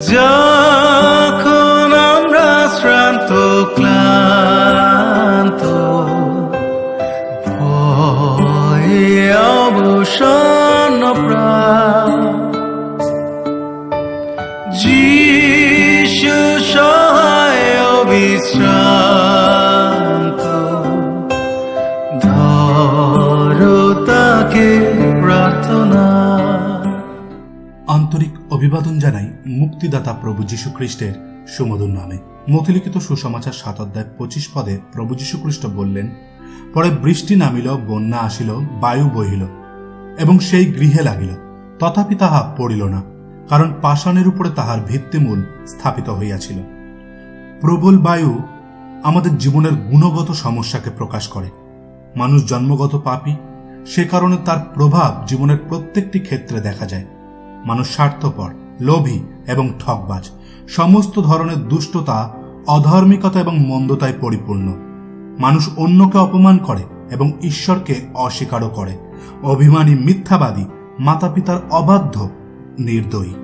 যখন আমরা শ্রান্ত ক্লান্ত ভয়ে অবসন্ন প্রাণ যিশু আন্তরিক অভিবাদন জানাই মুক্তিদাতা প্রভু যীশু খ্রিস্টের সুমধুর নামে। মতিলিখিত সুসমাচার সাত অধ্যায় পঁচিশ পদে প্রভু যীশু খ্রিস্ট বললেন, পরে বৃষ্টি নামিল, বন্যা আসিল, বায়ু বহিল, এবং সেই গৃহে লাগিল। তথাপি তাহা পড়িল না, কারণ পাষাণের উপরে তাহার ভিত্তিমূল স্থাপিত হইয়াছিল। প্রবল বায়ু আমাদের জীবনের গুণগত সমস্যাকে প্রকাশ করে। মানুষ জন্মগত পাপি, সে কারণে তার প্রভাব জীবনের প্রত্যেকটি ক্ষেত্রে দেখা যায়। মানুষ স্বার্থপর, লোভী এবং ঠকবাজ সমস্ত ধরনের দুষ্টতা, অধার্মিকতা এবং মন্দতায় পরিপূর্ণ। মানুষ অন্যকে অপমান করে এবং ঈশ্বরকে অস্বীকারও করে। অভিমানী মিথ্যাবাদী মাতা পিতার অবাধ্য, নির্দয়ী।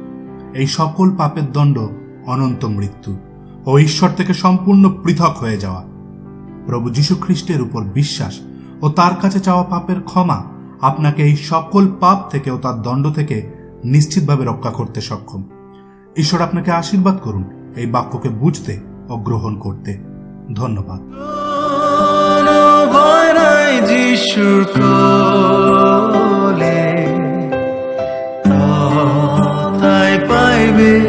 এই সকল পাপের দণ্ড অনন্ত মৃত্যু ও ঈশ্বর থেকে সম্পূর্ণ পৃথক হয়ে যাওয়া। প্রভু যীশু খ্রিস্টের উপর বিশ্বাস ও তার কাছে চাওয়া পাপের ক্ষমা আপনাকে এই সকল পাপ থেকে ও তার দণ্ড থেকে নিশ্চিতভাবে রক্ষা করতে সক্ষম। ঈশ্বর আপনাকে আশীর্বাদ করুন এই বাক্যকে বুঝতে ও গ্রহণ করতে। ধন্যবাদ। যিশুর তাই পাইবে